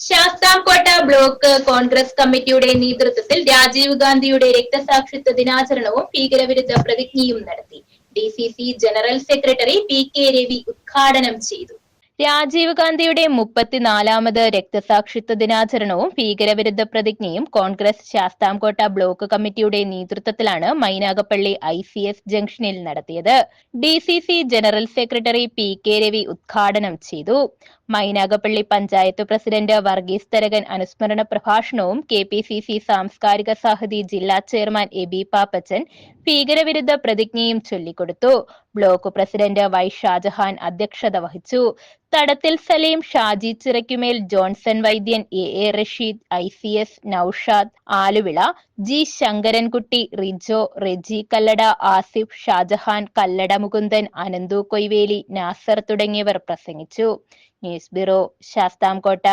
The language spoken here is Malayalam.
ശാസ്താംകോട്ട ബ്ലോക്ക് കോൺഗ്രസ് കമ്മിറ്റിയുടെ നേതൃത്വത്തിൽ രാജീവ് ഗാന്ധിയുടെ രക്തസാക്ഷിത്വ ദിനാചരണവും ഭീകരവിരുദ്ധ പ്രതിജ്ഞയും നടത്തി. D C C general secretary P K Ravi ഉദ്ഘാടനം ചെയ്തു. രാജീവ് ഗാന്ധിയുടെ മുപ്പത്തിനാലാമത് രക്തസാക്ഷിത്വ ദിനാചരണവും ഭീകരവിരുദ്ധ പ്രതിജ്ഞയും കോൺഗ്രസ് ശാസ്താംകോട്ട ബ്ലോക്ക് കമ്മിറ്റിയുടെ നേതൃത്വത്തിലാണ് മൈനാഗപ്പള്ളി ഐ സി എസ് ജംഗ്ഷനിൽ നടത്തിയത്. D C C general secretary P K Ravi ഉദ്ഘാടനം ചെയ്തു. മൈനാഗപ്പള്ളി പഞ്ചായത്ത് പ്രസിഡന്റ് വർഗീസ് തരകൻ അനുസ്മരണ പ്രഭാഷണവും കെ പി സി സി സാംസ്കാരിക സാഹിതി ജില്ലാ ചെയർമാൻ എ ബി പാപ്പച്ചൻ ഭീകരവിരുദ്ധ പ്രതിജ്ഞയും ചൊല്ലിക്കൊടുത്തു. ബ്ലോക്ക് പ്രസിഡന്റ് വൈ ഷാജഹാൻ അധ്യക്ഷത വഹിച്ചു. Thadathil Saleem Shaji Chirakkumel Johnson Vaidyan A A Rasheed I C S Noushad Aluvila G Sankarankutty Rijo Reji Kallada Asif Shajahan Kallada Mukundan Ananthu Koiveli Nasar തുടങ്ങിയവർ പ്രസംഗിച്ചു. News bureau Sasthamkotta.